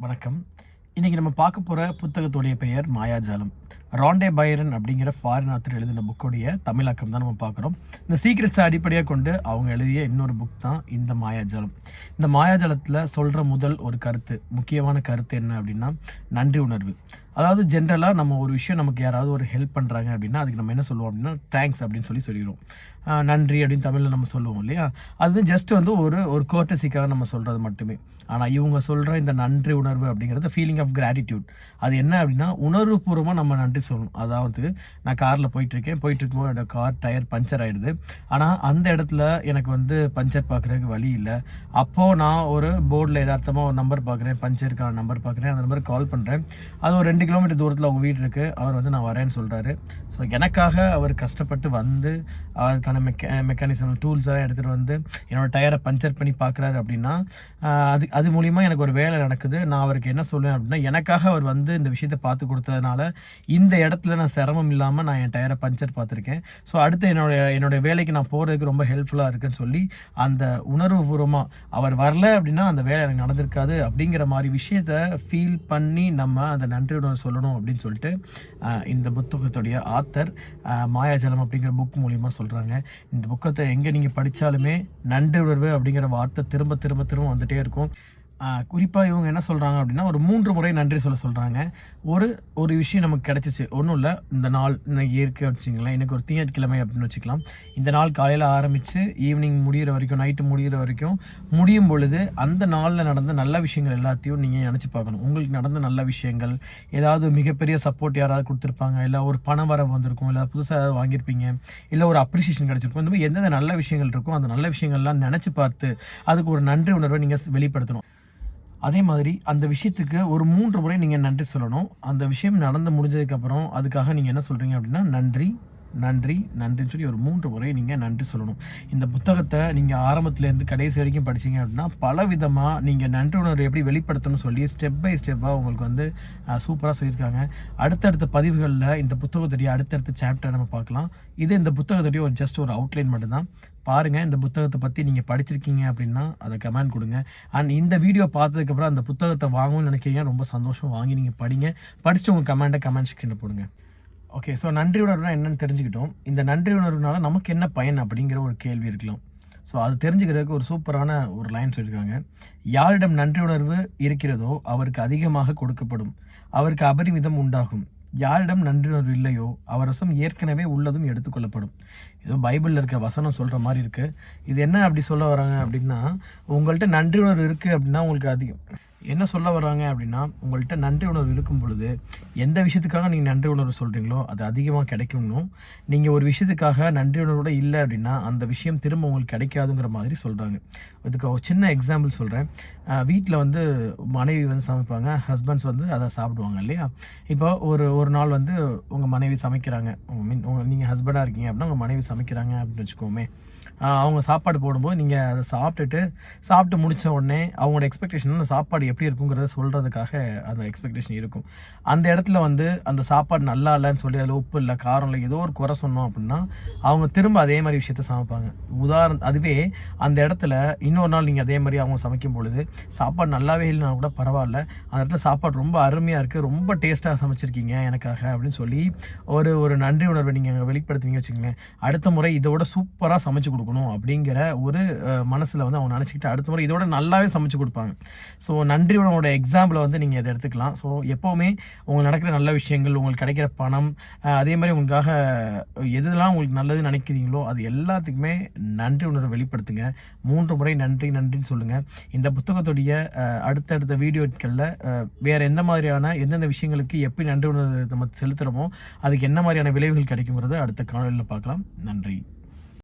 வணக்கம். இன்றைக்கி நம்ம பார்க்க போகிற புத்தகத்துடைய பெயர் மாயாஜாலம். ராண்டே பைரன் அப்படிங்கிற ஃபாரின் ஆத்தர் எழுதின புக்கோடைய தமிழாக்கம் தான் நம்ம பார்க்குறோம். இந்த சீக்ரெட்ஸை அடிப்படையாக கொண்டு அவங்க எழுதிய இன்னொரு புக் தான் இந்த மாயாஜாலம். இந்த மாயாஜாலத்தில் சொல்கிற முதல் ஒரு கருத்து முக்கியமான கருத்து என்ன அப்படின்னா நன்றி உணர்வு. அதாவது ஜென்ரலாக நம்ம ஒரு விஷயம் நமக்கு யாராவது ஒரு ஹெல்ப் பண்ணுறாங்க அப்படின்னா அதுக்கு நம்ம என்ன சொல்லுவோம் அப்படின்னா தேங்க்ஸ் அப்படின்னு சொல்லி சொல்லிடுவோம். நன்றி அப்படின்னு தமிழில் நம்ம சொல்லுவோம் இல்லையா? அது ஜஸ்ட் வந்து ஒரு ஒரு கோர்ட்டசிக்காக நம்ம சொல்கிறது மட்டுமே. ஆனால் இவங்க சொல்கிற இந்த நன்றி உணர்வு அப்படிங்கிறது ஃபீலிங் ஆஃப் கிராட்டிடியூட் அது என்ன அப்படின்னா உணர்வுபூர்வமாக நம்ம நன்றி சொல்லணும் அதாவது நான் காரில் போயிட்டுருக்கேன். போயிட்டு இருக்கும்போது என்னோட கார் டயர் பஞ்சர் ஆகிடுது ஆனால் அந்த இடத்துல எனக்கு வந்து பஞ்சர் பார்க்குறதுக்கு வழி இல்லை. அப்போது நான் ஒரு போர்டில் எதார்த்தமாக ஒரு நம்பர் பார்க்குறேன் பஞ்சருக்கான நம்பர் பார்க்குறேன் அந்த நம்பருக்கு கால் பண்ணுறேன் அது ஒரு ரெண்டு கிலோமீட்டர் தூரத்தில் அவங்க வீடு இருக்குது அவர் வந்து நான் வரேன்னு சொல்கிறாரு ஸோ எனக்காக அவர் கஷ்டப்பட்டு வந்து அவருக்கான மெக்க மெக்கானிசம் டூல்ஸ் எல்லாம் எடுத்துகிட்டு வந்து என்னோடய டயரை பஞ்சர் பண்ணி பார்க்குறாரு அப்படின்னா அது அது மூலிமா எனக்கு ஒரு வேலை நடக்குது. நான் அவருக்கு என்ன சொல்லுவேன் அப்படின்னா எனக்காக அவர் வந்து இந்த விஷயத்தை பார்த்து கொடுத்ததுனால இந்த இடத்துல நான் சிரமம் இல்லாமல் நான் என் டயரை பஞ்சர் பார்த்துருக்கேன். ஸோ அடுத்து என்னோடய என்னோட வேலைக்கு நான் போகிறதுக்கு ரொம்ப ஹெல்ப்ஃபுல்லாக இருக்குன்னு சொல்லி அந்த உணர்வுபூர்வமாக அவர் வரல அப்படின்னா அந்த வேலை எனக்கு நடந்திருக்காது அப்படிங்கிற மாதிரி விஷயத்த ஃபீல் பண்ணி நம்ம அந்த நன்றி உணர்வு சொல்லணும் அப்படின்னு சொல்லிட்டு இந்த புத்தகத்துடைய ஆத்தர் மாயாஜலம் அப்படிங்கிற புக் மூலியமாக சொல்கிறாங்க இந்த புக்கத்தை எங்கே நீங்கள் படித்தாலுமே நன்றி உணர்வு அப்படிங்கிற வார்த்தை திரும்ப திரும்ப திரும்ப வந்துகிட்டே இருக்கும். குறிப்பாக இவங்க என்ன சொல்கிறாங்க அப்படின்னா ஒரு மூன்று முறை நன்றி சொல்ல சொல்கிறாங்க ஒரு ஒரு விஷயம் நமக்கு கிடச்சிச்சு. ஒன்றும் இல்லை இந்த நாள் இன்னைக்கு இருக்கு வச்சுங்களேன் எனக்கு ஒரு திங்கட்கிழமை அப்படின்னு வச்சுக்கலாம். இந்த நாள் காலையில் ஆரம்பித்து ஈவினிங் முடிகிற வரைக்கும் நைட்டு முடிகிற வரைக்கும் முடியும் பொழுது அந்த நாளில் நடந்த நல்ல விஷயங்கள் எல்லாத்தையும் நீங்கள் நினச்சி பார்க்கணும். உங்களுக்கு நடந்த நல்ல விஷயங்கள் ஏதாவது மிகப்பெரிய சப்போர்ட் யாராவது கொடுத்துருப்பாங்க இல்லை ஒரு பண வரவு வந்திருக்கும் இல்லை புதுசாக ஏதாவது வாங்கியிருப்பீங்க இல்லை ஒரு அப்ரிசியேஷன் கிடச்சிருக்கும். இந்த மாதிரி எந்தெந்த நல்ல விஷயங்கள் இருக்கோ அந்த நல்ல விஷயங்கள்லாம் நினச்சி பார்த்து அதுக்கு ஒரு நன்றி உணர்வை நீங்கள் வெளிப்படுத்தணும். அதே மாதிரி அந்த விஷயத்துக்கு ஒரு மூன்று முறை நீங்கள் நன்றி சொல்லணும். அந்த விஷயம் நடந்து முடிஞ்சதுக்கப்புறம் அதுக்காக நீங்கள் என்ன சொல்கிறீங்க அப்படின்னா நன்றி. நன்றி நன்றின்னு சொல்லி ஒரு மூன்று முறை நீங்கள் நன்றி சொல்லணும். இந்த புத்தகத்தை நீங்கள் ஆரம்பத்துலேருந்து கடைசி வரைக்கும் படிச்சீங்க அப்படின்னா பல விதமாக நீங்கள் நன்றி உணர்வு எப்படி வெளிப்படுத்தணும்னு சொல்லி ஸ்டெப் பை ஸ்டெப்பாக உங்களுக்கு வந்து சூப்பராக சொல்லியிருக்காங்க. அடுத்தடுத்த பதிவுகளில் இந்த புத்தகத்துடைய அடுத்தடுத்த சாப்டர் நம்ம பார்க்கலாம். இது இந்த புத்தகத்துடைய ஒரு ஜஸ்ட் ஒரு அவுட்லைன் மட்டும்தான். பாருங்கள் இந்த புத்தகத்தை பற்றி நீங்கள் படிச்சிருக்கீங்க அப்படின்னா அதை கமெண்ட் கொடுங்க. அண்ட் இந்த வீடியோ பார்த்ததுக்கப்புறம் அந்த புத்தகத்தை வாங்கணும்னு நினைக்கிறீங்க ரொம்ப சந்தோஷம். வாங்கி நீங்கள் படிங்க. படிச்சுட்டு உங்கள் கமெண்ட்டை கமெண்ட் செக்ஷனில் போடுங்க. ஓகே ஸோ நன்றி உணர்வுனா என்னன்னு தெரிஞ்சுக்கிட்டோம். இந்த நன்றி உணர்வுனால நமக்கு என்ன பயன் அப்படிங்கிற ஒரு கேள்வி இருக்கலாம். ஸோ அது தெரிஞ்சுக்கிறதுக்கு ஒரு சூப்பரான ஒரு லைன் சொல்லியிருக்காங்க. யாரிடம் நன்றி உணர்வு இருக்கிறதோ அவருக்கு அதிகமாக கொடுக்கப்படும். அவருக்கு அபரிமிதம் உண்டாகும். யாரிடம் நன்றியுணர்வு இல்லையோ அவரசம் ஏற்கனவே உள்ளதும் எடுத்துக்கொள்ளப்படும். ஏதோ பைபிளில் இருக்க வசனம் சொல்கிற மாதிரி இருக்குது இது என்ன அப்படி சொல்ல வராங்க அப்படின்னா உங்கள்கிட்ட நன்றி உணர்வு இருக்குது அப்படின்னா உங்களுக்கு அதிகம். என்ன சொல்ல வர்றாங்க அப்படின்னா உங்கள்கிட்ட நன்றி உணர்வு இருக்கும் பொழுது எந்த விஷயத்துக்காக நீங்கள் நன்றி உணர்வு சொல்கிறீங்களோ அது அதிகமாக கிடைக்கும்னும் நீங்கள் ஒரு விஷயத்துக்காக நன்றி உணர்வோட இல்லை அப்படின்னா அந்த விஷயம் திரும்ப உங்களுக்கு கிடைக்காதுங்கிற மாதிரி சொல்கிறாங்க இதுக்கு ஒரு சின்ன எக்ஸாம்பிள் சொல்கிறேன் வீட்டில் வந்து மனைவி வந்து சமைப்பாங்க ஹஸ்பண்ட்ஸ் வந்து அதை சாப்பிடுவாங்க இல்லையா? இப்போ ஒரு ஒரு நாள் வந்து உங்கள் மனைவி சமைக்கிறாங்க. மீன் நீங்கள் ஹஸ்பண்டாக இருக்கீங்க அப்படின்னா உங்கள் மனைவி சமைக்கிறாங்க அப்படின்னு வச்சுக்கோமே. அவங்க சாப்பாடு போடும்போது நீங்கள் அதை சாப்பிட்டுட்டு சாப்பிட்டு முடிச்ச உடனே அவங்களோட எக்ஸ்பெக்டேஷன் அந்த சாப்பாடு எப்படி இருக்குங்கிறத சொல்கிறதுக்காக அந்த எக்ஸ்பெக்டேஷன் இருக்கும். அந்த இடத்துல வந்து அந்த சாப்பாடு நல்லா இல்லைன்னு சொல்லி அதில் உப்பு இல்லை காரம் இல்லை ஏதோ ஒரு குறை சொன்னோம் அப்படின்னா அவங்க திரும்ப அதே மாதிரி விஷயத்த சமைப்பாங்க. உதாரணம் அதுவே அந்த இடத்துல இன்னொரு நாள் நீங்கள் அதே மாதிரி அவங்க சமைக்கும் பொழுது சாப்பாடு நல்லாவே இல்லைனா கூட பரவாயில்ல அந்த இடத்துல சாப்பாடு ரொம்ப அருமையாக இருக்குது ரொம்ப டேஸ்ட்டாக சமைச்சிருக்கீங்க எனக்காக அப்படின்னு சொல்லி ஒரு ஒரு நன்றி உணர்வை நீங்கள் வெளிப்படுத்துனீங்க வச்சுக்கோங்களேன். அடுத்த முறை இதோட சூப்பராக சமைச்சு கொடுக்கணும். அப்படிங்கிற ஒரு மனசில் வந்து அவங்க நினச்சிக்கிட்டு அடுத்த முறை இதோட நல்லாவே சமைச்சு கொடுப்பாங்க. ஸோ நன்றி உணவோட எக்ஸாம்பிளை வந்து நீங்கள் இதை எடுத்துக்கலாம். ஸோ எப்போவுமே உங்களுக்கு நடக்கிற நல்ல விஷயங்கள் உங்களுக்கு கிடைக்கிற பணம் அதே மாதிரி உங்களுக்காக எதுலாம் உங்களுக்கு நல்லது நினைக்கிறீங்களோ அது எல்லாத்துக்குமே நன்றி உணர்வை வெளிப்படுத்துங்க. மூன்று முறை நன்றி நன்றின்னு சொல்லுங்கள் இந்த புத்தகத்துடைய அடுத்தடுத்த வீடியோக்களில் வேறு எந்த மாதிரியான எந்தெந்த விஷயங்களுக்கு எப்படி நன்றி உணர்வு நம்ம செலுத்துகிறோமோ அதுக்கு என்ன மாதிரியான விளைவுகள் கிடைக்குங்கிறத அடுத்த காணொலியில் பார்க்கலாம். நன்றி.